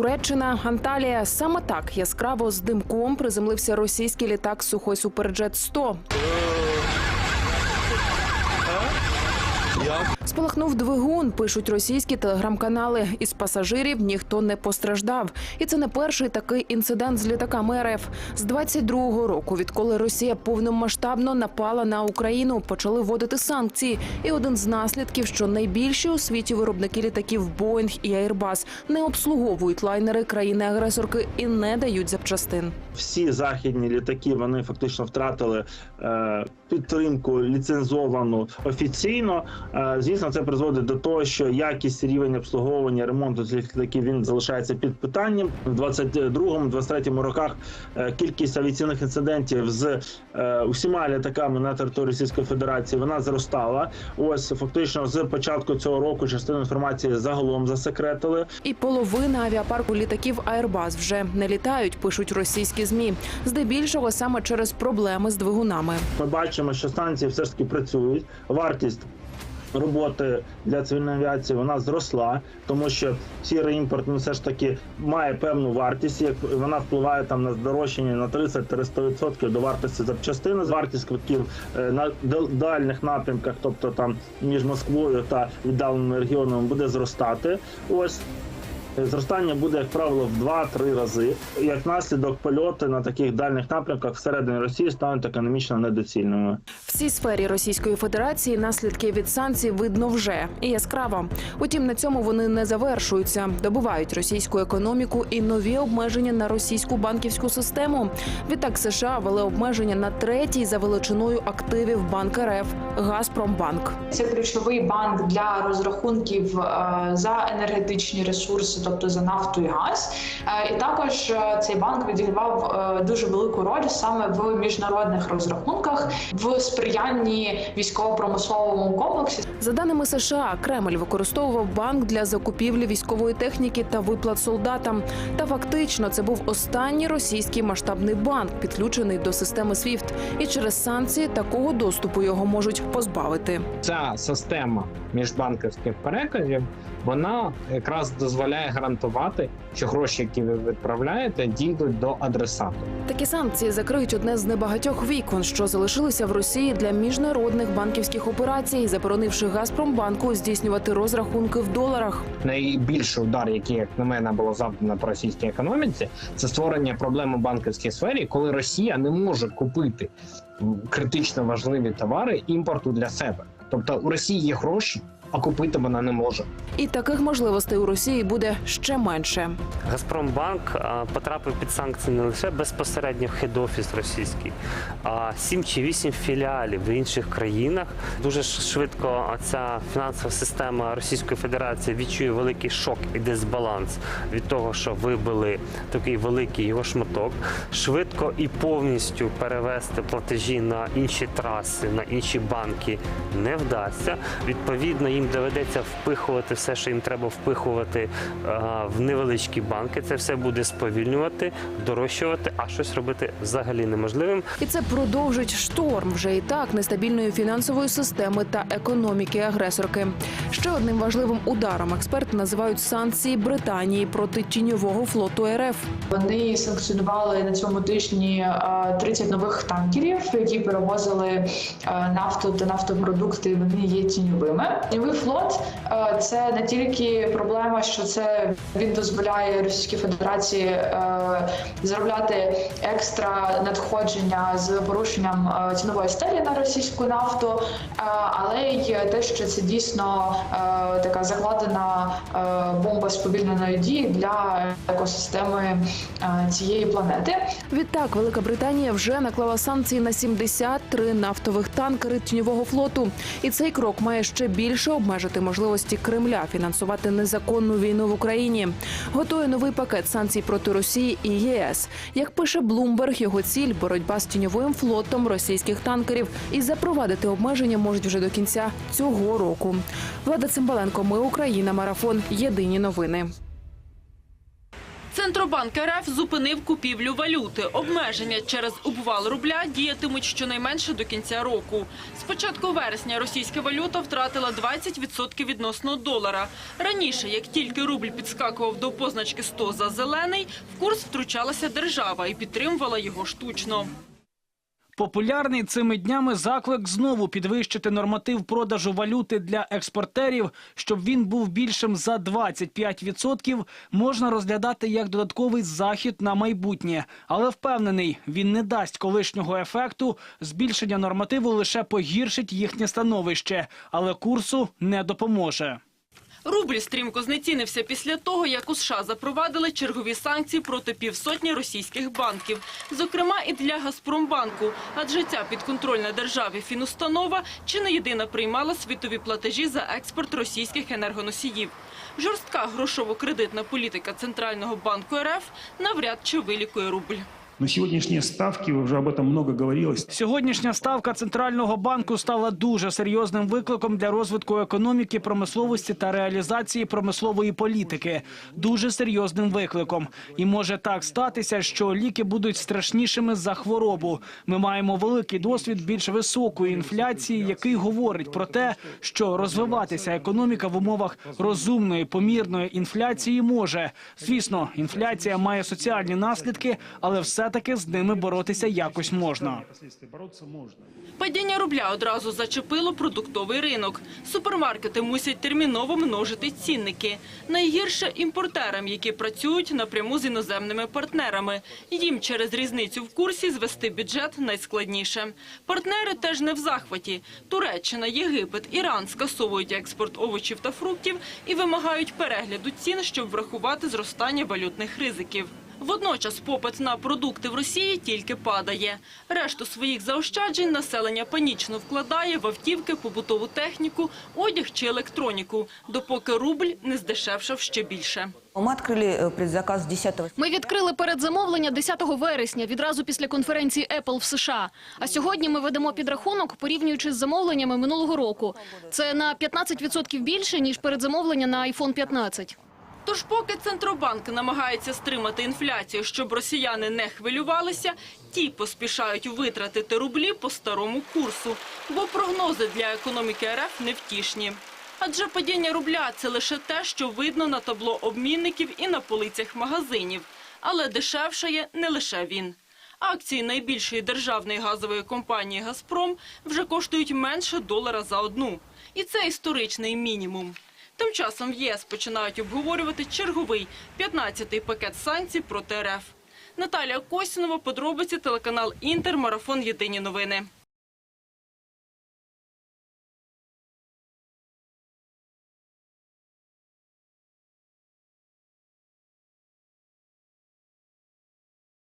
Туреччина, Анталія. Саме так яскраво з димком приземлився російський літак Сухой Суперджет 100 Спалахнув двигун, пишуть російські телеграм-канали. Із пасажирів ніхто не постраждав. І це не перший такий інцидент з літаками РФ. З 22-го року, відколи Росія повномасштабно напала на Україну, почали вводити санкції. І один з наслідків, що найбільші у світі виробники літаків Боїнг і Airbus не обслуговують лайнери країни-агресорки і не дають запчастин. всі західні літаки вони фактично втратили е, підтримку ліцензовану офіційно. Е, звісно, це призводить до того, що якість рівень обслуговування ремонту цих літаків він залишається під питанням. В 22-23 роках е, кількість авіаційних інцидентів з е, усіма літаками на території Російської Федерації вона зростала. Ось фактично з початку цього року частину інформації загалом засекретили. І половина авіапарку літаків Airbus вже не літають, пишуть російські змі. Здебільшого саме через проблеми з двигунами. Ми бачимо, що станції все ж таки працюють. Вартість роботи для цивільної авіації вона зросла, тому що сірий імпорт ну, все ж таки має певну вартість. Як вона впливає там на здорожчання на 30-100% до вартості запчастини. Вартість квитків е, на дальних напрямках, тобто там між Москвою та віддаленими регіонами, буде зростати. Ось. Зростання буде, як правило, в 2-3 рази. Як наслідок польоти на таких дальних напрямках всередині Росії стануть економічно недоцільними. В цій сфері Російської Федерації наслідки від санкцій видно вже і яскраво. Утім, на цьому вони не завершуються. Добувають російську економіку і нові обмеження на російську банківську систему. Відтак США ввели обмеження на третій за величиною активів банк РФ Газпромбанк. Це ключовий банк для розрахунків е, за енергетичні ресурси, тобто за нафту і газ. Е, І також е, цей банк відігравав е, дуже велику роль саме в міжнародних розрахунках в сприянні військово-промисловому комплексі. За даними США, Кремль використовував банк для закупівлі військової техніки та виплат солдатам. Та фактично це був останній російський масштабний банк, підключений до системи SWIFT. І через санкції такого доступу його можуть позбавити. ця система міжбанківських переказів вона якраз дозволяє гарантувати, що гроші, які ви відправляєте, дійдуть до адресату. Такі санкції закриють одне з небагатьох вікон, що залишилися в Росії для міжнародних банківських операцій, заборонивши Газпромбанку здійснювати розрахунки в доларах. Найбільший удар, який, як на мене, було завдано по російській економіці, це створення проблем у банківській сфері, коли Росія не може купити критично важливі товари імпорту для себе. Тобто у Росії є гроші, а купити вона не може. І таких можливостей у Росії буде ще менше. Газпромбанк потрапив під санкції не лише безпосередньо в хед-офіс російський, а сім чи вісім філіалів в інших країнах. Дуже швидко ця фінансова система Російської Федерації відчує великий шок і дисбаланс від того, що вибили такий великий його шматок. Швидко і повністю перевести платежі на інші траси, на інші банки не вдасться. Відповідно, їм доведеться впихувати все, що їм треба впихувати в невеличкі банки. Це все буде сповільнювати, дорощувати, а щось робити взагалі неможливим. І це продовжить шторм вже і так нестабільної фінансової системи та економіки агресорки. Ще одним важливим ударом експерти називають санкції Британії проти тіньового флоту РФ. Вони санкціонували на цьому тижні е, 30 нових танкерів, які перевозили е, нафту та нафтопродукти. Вони є тіньовими. Тіньовий флот е, це не тільки проблема, що це він дозволяє Російській Федерації е, заробляти екстра надходження з порушенням е, цінової стелі на російську нафту, але й те, що це дійсно така закладена бомба сповільненої дії для екосистеми цієї планети. Відтак, Велика Британія вже наклала санкції на 73 нафтових танкери тіньового флоту. І цей крок має ще більше обмежити можливості Кремля фінансувати незаконну війну в Україні. Готує новий пакет санкцій проти Росії і ЄС. Як пише Блумберг, його ціль боротьба з тіньовим флотом російських танкерів і запровадити обмеження можуть вже до кінця цього року. Влада Цимбаленко, ми Україна, марафон. Єдині новини. Центробанк РФ зупинив купівлю валюти. Обмеження через обвал рубля діятимуть щонайменше до кінця року. З початку вересня російська валюта втратила 20% відносно долара. Раніше, як тільки рубль підскакував до позначки 100 за зелений, в курс втручалася держава і підтримувала його штучно. Популярний цими днями заклик знову підвищити норматив продажу валюти для експортерів, щоб він був більшим за 25%, можна розглядати як додатковий захід на майбутнє. Але впевнений, він не дасть колишнього ефекту. Збільшення нормативу лише погіршить їхнє становище, але курсу не допоможе. Рубль стрімко знецінився після того, як у США запровадили чергові санкції проти півсотні російських банків, зокрема і для Газпромбанку, адже ця підконтрольна державі фінустанова чи не єдина приймала світові платежі за експорт російських енергоносіїв. Жорстка грошово-кредитна політика Центрального банку РФ навряд чи вилікує рубль. Но сегодняшние ставки, уже об этом много говорилось, Сьогоднішня ставка центрального банку стала дуже серйозним викликом для розвитку економіки, промисловості та реалізації промислової політики. Дуже серйозним викликом. І може так статися, що ліки будуть страшнішими за хворобу. Ми маємо великий досвід більш високої інфляції, який говорить про те, що розвиватися економіка в умовах розумної помірної інфляції може. Звісно, інфляція має соціальні наслідки, але все таки з ними боротися якось можна. Падіння рубля одразу зачепило продуктовий ринок. Супермаркети мусять терміново множити цінники. Найгірше імпортерам, які працюють напряму з іноземними партнерами. Їм через різницю в курсі звести бюджет найскладніше. Партнери теж не в захваті. Туреччина, Єгипет, Іран скасовують експорт овочів та фруктів і вимагають перегляду цін, щоб врахувати зростання валютних ризиків. Водночас попит на продукти в Росії тільки падає. Решту своїх заощаджень населення панічно вкладає в автівки, побутову техніку, одяг чи електроніку, допоки рубль не здешевшав ще більше. Мы открыли э, предзаказ 10 Ми відкрили передзамовлення 10 вересня, відразу після конференції Apple в США. А сьогодні ми ведемо підрахунок, порівнюючи з замовленнями минулого року. Це на 15% більше, ніж передзамовлення на iPhone 15. Тож поки Центробанк намагається стримати інфляцію, щоб росіяни не хвилювалися, ті поспішають витратити рублі по старому курсу, бо прогнози для економіки РФ невтішні. Адже падіння рубля – це лише те, що видно на табло обмінників і на полицях магазинів. Але дешевшає не лише він. Акції найбільшої державної газової компанії «Газпром» вже коштують менше долара за одну. І це історичний мінімум. Тим часом в ЄС починають обговорювати черговий 15-й пакет санкцій проти РФ. Наталія Костінова, подробиці, телеканал «Інтер», марафон «Єдині новини».